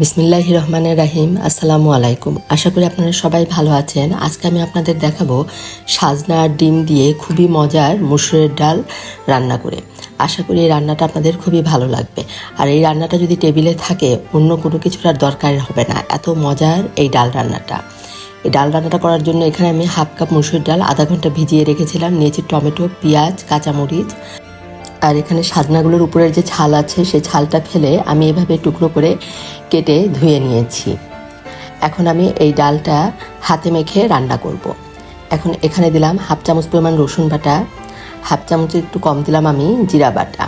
বিসমিল্লাহ রহমানের রাহিম, আসসালামু আলাইকুম। আশা করি আপনারা সবাই ভালো আছেন। আজকে আমি আপনাদের দেখাবো সাজনা আর ডিম দিয়ে খুবই মজার মুসুরের ডাল রান্না করে। আশা করি এই রান্নাটা আপনাদের খুবই ভালো লাগবে। আর এই রান্নাটা যদি টেবিলে থাকে, অন্য কোনো কিছুর আর দরকার হবে না। এত মজার এই ডাল রান্নাটা। এই ডাল রান্নাটা করার জন্য এখানে আমি হাফ কাপ মুসুর ডাল, আধা ঘণ্টা ভিজিয়ে রেখেছিলাম। নিয়েছি টমেটো, পেঁয়াজ, কাঁচামরিচ। আর এখানে সাজনাগুলোর উপরের যে ছাল আছে, সেই ছালটা ফেলে আমি এভাবে টুকরো করে কেটে ধুয়ে নিয়েছি। এখন আমি এই ডালটা হাতে মেখে রান্না করব। এখন এখানে দিলাম হাফ চামচ পরিমাণ রসুন বাটা, হাফ চামচ একটু কম দিলাম আমি জিরা বাটা।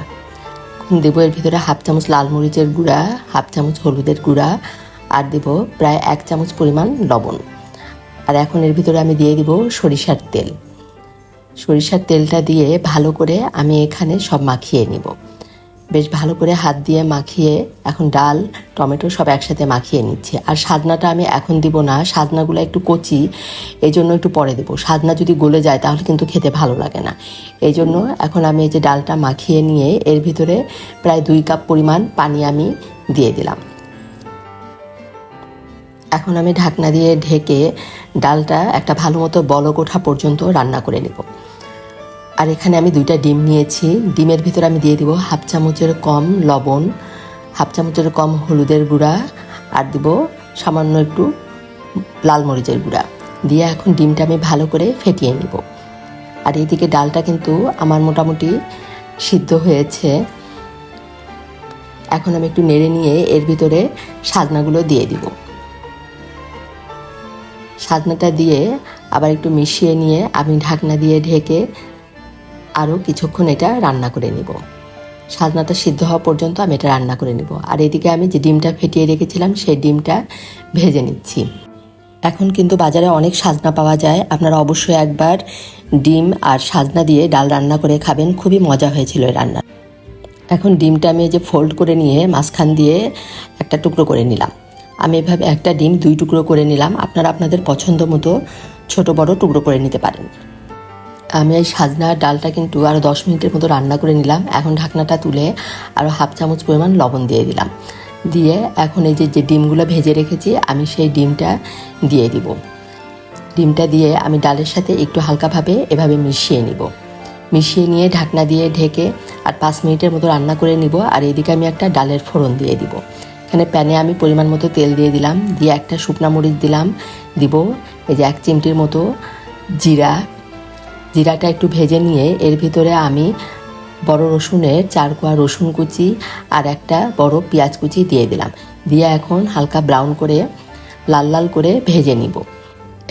দেবো এর ভিতরে হাফ চামচ লাল মরিচের গুঁড়া, হাফ চামচ হলুদের গুঁড়া আর দেব প্রায় এক চামচ পরিমাণ লবণ। আর এখন এর ভিতরে আমি দিয়ে দিব সরিষার তেল। সরিষার তেলটা দিয়ে ভালো করে আমি এখানে সব মাখিয়ে নিব। বেশ ভালো করে হাত দিয়ে মাখিয়ে এখন ডাল, টমেটো সব একসাথে মাখিয়ে নিচ্ছি। আর সাদনাটা আমি এখন দিব না, সাদনাগুলো একটু কচি এই জন্য একটু পরে দেবো। সাদনা যদি গলে যায় তাহলে কিন্তু খেতে ভালো লাগে না। এই জন্য এখন আমি এই যে ডালটা মাখিয়ে নিয়ে এর ভিতরে প্রায় দুই কাপ পরিমাণ পানি আমি দিয়ে দিলাম। এখন আমি ঢাকনা দিয়ে ঢেকে ডালটা একটা ভালো মতো বলক ওঠা পর্যন্ত রান্না করে নেব। আর এখানে আমি দুইটা ডিম নিয়েছি। ডিমের ভিতরে আমি দিয়ে দিব হাফ চামচের কম লবণ, হাফ চামচের কম হলুদের গুঁড়া আর দিব সামান্য একটু লাল মরিচের গুঁড়া। দিয়ে এখন ডিমটা আমি ভালো করে ফেটিয়ে নিব। আর এইদিকে ডালটা কিন্তু আমার মোটামুটি সিদ্ধ হয়েছে। এখন আমি একটু নেড়ে নিয়ে এর ভিতরে সাজনাগুলো দিয়ে দিব। সাজনাটা দিয়ে আবার একটু মিশিয়ে নিয়ে আমি ঢাকনা দিয়ে ঢেকে আরও কিছুক্ষণ এটা রান্না করে নিব। সাজনাটা সিদ্ধ হওয়া পর্যন্ত আমি এটা রান্না করে নিব। আর এদিকে আমি যে ডিমটা ফেটিয়ে রেখেছিলাম, সেই ডিমটা ভেজে নিচ্ছি। এখন কিন্তু বাজারে অনেক সাজনা পাওয়া যায়। আপনারা অবশ্যই একবার ডিম আর সাজনা দিয়ে ডাল রান্না করে খাবেন। খুবই মজা হয়েছিল এই রান্না। এখন ডিমটা আমি যে ফোল্ড করে নিয়ে মাঝখান দিয়ে একটা টুকরো করে নিলাম। আমি এভাবে একটা ডিম দুই টুকরো করে নিলাম। আপনারা আপনাদের পছন্দ মতো ছোট, বড় টুকরো করে নিতে পারেন। আমি এই সাজনার ডালটা কিন্তু আরও দশ মিনিটের মতো রান্না করে নিলাম। এখন ঢাকনাটা তুলে আরও হাফ চামচ পরিমাণ লবণ দিয়ে দিলাম। দিয়ে এখন এই যে যে ডিমগুলো ভেজে রেখেছি, আমি সেই ডিমটা দিয়ে দিব। ডিমটা দিয়ে আমি ডালের সাথে একটু হালকাভাবে এভাবে মিশিয়ে নিব। মিশিয়ে নিয়ে ঢাকনা দিয়ে ঢেকে আর পাঁচ মিনিটের মতো রান্না করে নিব। আর এদিকে আমি একটা ডালের ফোড়ন দিয়ে দিব। এখানে প্যানে আমি পরিমাণ মতো তেল দিয়ে দিলাম। দিয়ে একটা শুকনা মরিচ দিলাম। দিব এই যে এক চিমটির মতো জিরা। জিরাটা একটু ভেজে নিয়ে এর ভিতরে আমি বড় রসুনের চার কোয়া রসুন কুচি আর একটা বড় পেঁয়াজ কুচি দিয়ে দিলাম। দিয়ে এখন হালকা ব্রাউন করে, লাল লাল করে ভেজে নিব।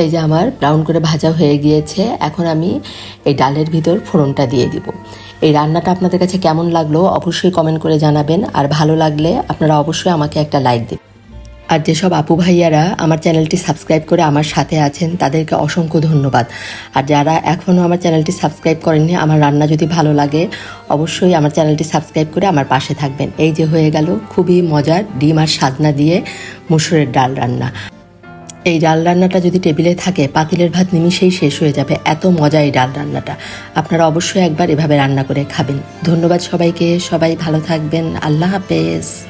এই যে আমার ব্রাউন করে ভাজা হয়ে গিয়েছে, এখন আমি এই ডালের ভিতর ফোড়নটা দিয়ে দিব। এই রান্নাটা আপনাদের কাছে কেমন লাগল অবশ্যই কমেন্ট করে জানাবেন, আর ভালো লাগলে আপনারা অবশ্যই আমাকে একটা লাইক দিন আর যেসব আপু ভাইয়ারা আমার চ্যানেলটি সাবস্ক্রাইব করে আমার সাথে আছেন, তাদেরকে অসংখ্য ধন্যবাদ। আর যারা এখনও আমার চ্যানেলটি সাবস্ক্রাইব করেননি, আমার রান্না যদি ভালো লাগে, অবশ্যই আমার চ্যানেলটি সাবস্ক্রাইব করে আমার পাশে থাকবেন। এই যে হয়ে গেল খুবই মজার ডিম আর সাদনা দিয়ে মুসুরের ডাল রান্না। এই ডাল রান্নাটা যদি টেবিলে থাকে, পাতিলের ভাত নিমিশেই শেষ হয়ে যাবে। এত মজা এই ডাল রান্নাটা। আপনারা অবশ্যই একবার এভাবে রান্না করে খাবেন। ধন্যবাদ সবাইকে। সবাই ভালো থাকবেন। আল্লাহ হাফেজ।